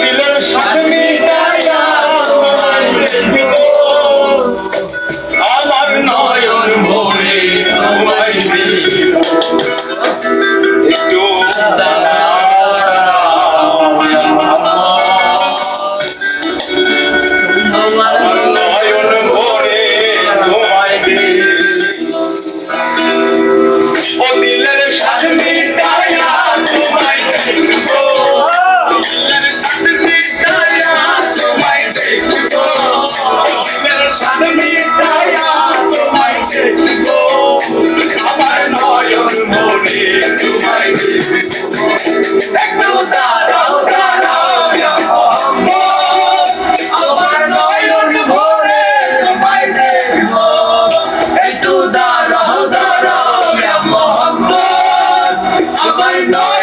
দিলের সাথে একটু দাঁড়াও দাঁড়াও আমার নয়ন ভরে সবাই দেখব একটু দাঁড়াও দাঁড়াও মোহাম্মদ আমার নয়